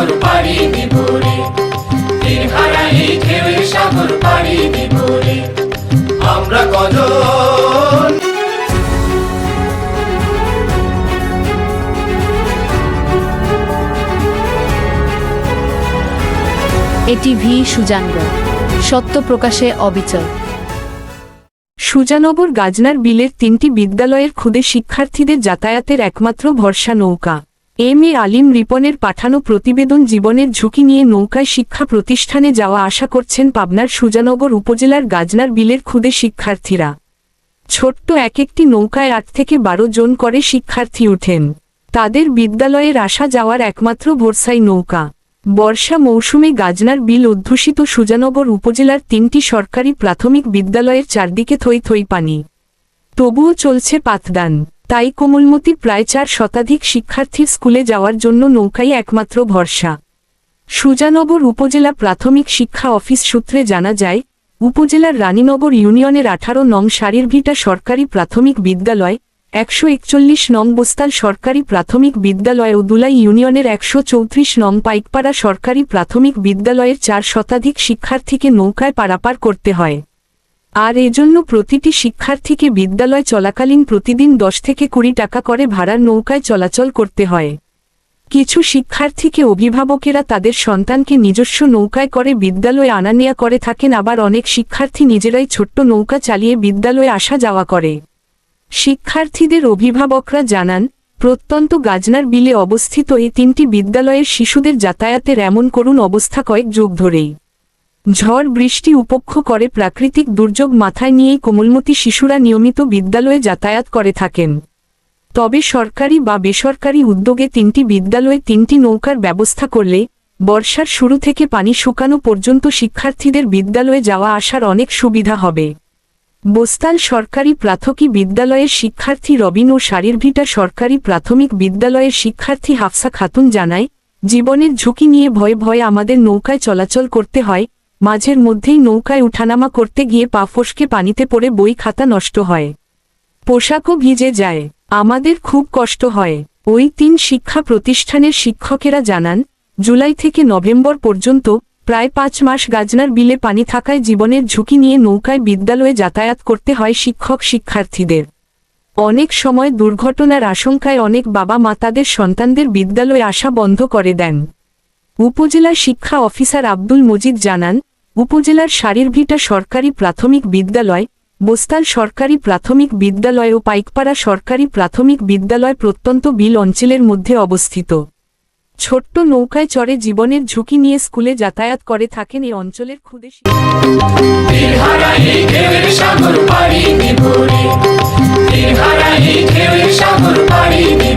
সাগর পাড়ি তীর হারাই সাগর পাড়ি আমরা এটি ভি সুজানগ সত্য প্রকাশে অবিচল। সুজানগর গাজনার বিলের তিনটি বিদ্যালয়ের খুদে শিক্ষার্থীদের যাতায়াতের একমাত্র ভরসা নৌকা। এম এ আলিম রিপনের পাঠানো প্রতিবেদন জীবনের ঝুঁকি নিয়ে নৌকায় শিক্ষা প্রতিষ্ঠানে যাওয়া আশা করছেন পাবনার সুজানগর উপজেলার গাজনার বিলের খুদে শিক্ষার্থীরা। ছোট্ট এক একটি নৌকায় আট থেকে বারো জন করে শিক্ষার্থী ওঠেন তাদের বিদ্যালয়ের আসা যাওয়ার একমাত্র ভরসাই নৌকা। বর্ষা মৌসুমে গাজনার বিল অধ্যুষিত সুজানগর উপজেলার তিনটি সরকারি প্রাথমিক বিদ্যালয়ের চারদিকে থই থই পানি। তবুও চলছে পাতদান। তাই কোমলমতি প্রায় চার শতাধিক শিক্ষার্থীর স্কুলে যাওয়ার জন্য নৌকাই একমাত্র ভরসা। সুজানগর উপজেলা প্রাথমিক শিক্ষা অফিস সূত্রে জানা যায়, উপজেলার রানীনগর ইউনিয়নের আঠারো নং সারিরভিটা সরকারি প্রাথমিক বিদ্যালয়, একশো একচল্লিশ নং বোস্তাল সরকারি প্রাথমিক বিদ্যালয় ও দুলাই ইউনিয়নের একশো চৌত্রিশ নং পাইকপাড়া সরকারি প্রাথমিক বিদ্যালয়ের চার শতাধিক শিক্ষার্থীকে নৌকায় পারাপার করতে হয়। আর এজন্য প্রতিটি শিক্ষার্থীকে বিদ্যালয় চলাকালীন প্রতিদিন দশ থেকে কুড়ি টাকা করে ভাড়ার নৌকায় চলাচল করতে হয়। কিছু শিক্ষার্থীকে অভিভাবকেরা তাদের সন্তানকে নিজস্ব নৌকায় করে বিদ্যালয়ে আনা নেয়া করে থাকেন, আবার অনেক শিক্ষার্থী নিজেরাই ছোট্ট নৌকা চালিয়ে বিদ্যালয়ে আসা যাওয়া করে। শিক্ষার্থীদের অভিভাবকরা জানান, প্রত্যন্ত গাজনার বিলে অবস্থিত এই তিনটি বিদ্যালয়ের শিশুদের যাতায়াতের এমন করুণ অবস্থা কয়েক যুগ ধরেই। ঝড় বৃষ্টি উপক্ষ করে প্রাকৃতিক দুর্যোগ মাথায় নিয়েই কোমলমতি শিশুরা নিয়মিত বিদ্যালয়ে যাতায়াত করে থাকেন। তবে সরকারি বা বেসরকারি উদ্যোগে তিনটি বিদ্যালয়ে তিনটি নৌকার ব্যবস্থা করলে বর্ষার শুরু থেকে পানি শুকানো পর্যন্ত শিক্ষার্থীদের বিদ্যালয়ে যাওয়া আসার অনেক সুবিধা হবে। বোস্তাল সরকারি প্রাথমিক বিদ্যালয়ের শিক্ষার্থী রবিন ও শারীরভিটা সরকারি প্রাথমিক বিদ্যালয়ের শিক্ষার্থী হাফসা খাতুন জানায়, জীবনের ঝুঁকি নিয়ে ভয়ে ভয়ে আমাদের নৌকায় চলাচল করতে হয় মাঝের মধ্যেই নৌকায় উঠানামা করতে গিয়ে পা ফসকে পানিতে পড়ে বই খাতা নষ্ট হয়। পোশাকও ভিজে যায়। আমাদের খুব কষ্ট হয়। ওই তিন শিক্ষা প্রতিষ্ঠানের শিক্ষকেরা জানান, জুলাই থেকে নভেম্বর পর্যন্ত প্রায় পাঁচ মাস গাজনার বিলে পানি থাকায় জীবনের ঝুঁকি নিয়ে নৌকায় বিদ্যালয়ে যাতায়াত করতে হয় শিক্ষক শিক্ষার্থীদের। অনেক সময় দুর্ঘটনার আশঙ্কায় অনেক বাবা মা তাদের সন্তানদের বিদ্যালয়ে আসা বন্ধ করে দেন। উপজেলা শিক্ষা অফিসার আব্দুল মজিদ জানান উপজেলার শারীরভিটা সরকারি প্রাথমিক বিদ্যালয়, বোস্তাল সরকারি প্রাথমিক বিদ্যালয় ও পাইকপাড়া সরকারি প্রাথমিক বিদ্যালয় প্রত্যন্ত বিল অঞ্চলের মধ্যে অবস্থিত। ছোট্ট নৌকায় চড়ে জীবনের ঝুঁকি নিয়ে স্কুলে যাতায়াত করে থাকেন এই অঞ্চলের ক্ষুদে সাগর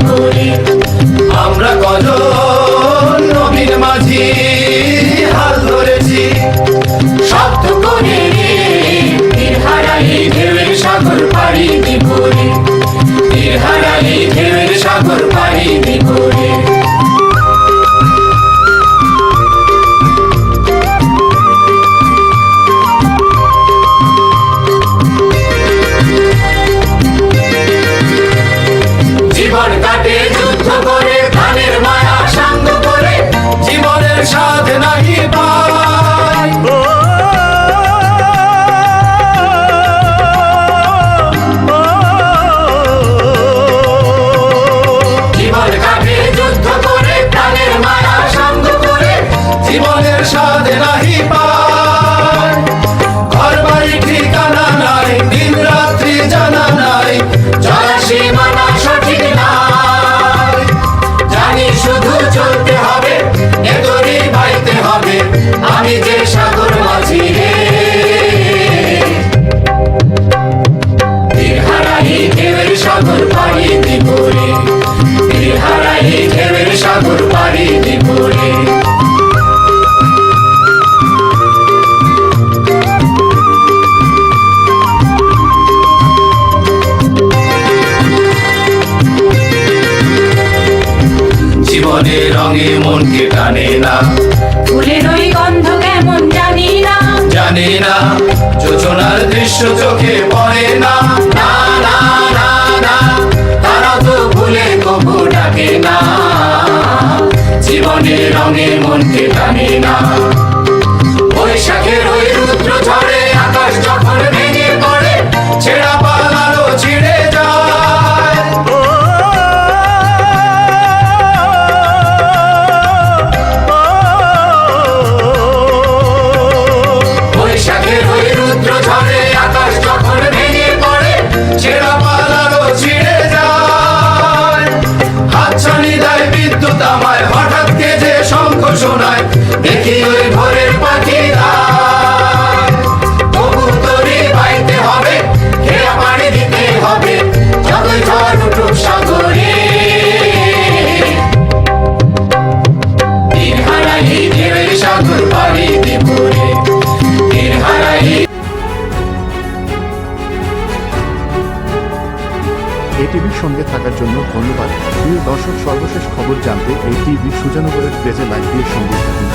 জীবনের রঙে মনকে টানে না। ফুলের ওই গন্ধ কেমন জানি না। জানে না যোজনার দৃশ্য চোখে পড়ে না। না না না না তারা তো ভুলে কবু ডাকে না। জীবনে রঙে মনকে টানে না। আমায় হঠাৎ কে যে শঙ্খ শোনায়? দেখি ওই ভোরের এটিভির সঙ্গে থাকার জন্য ধন্যবাদ। প্রিয় দর্শক, সর্বশেষ খবর জানতে এই টিভি সুজানগরের পেজে লাইক দিয়ে সঙ্গে থাকুন।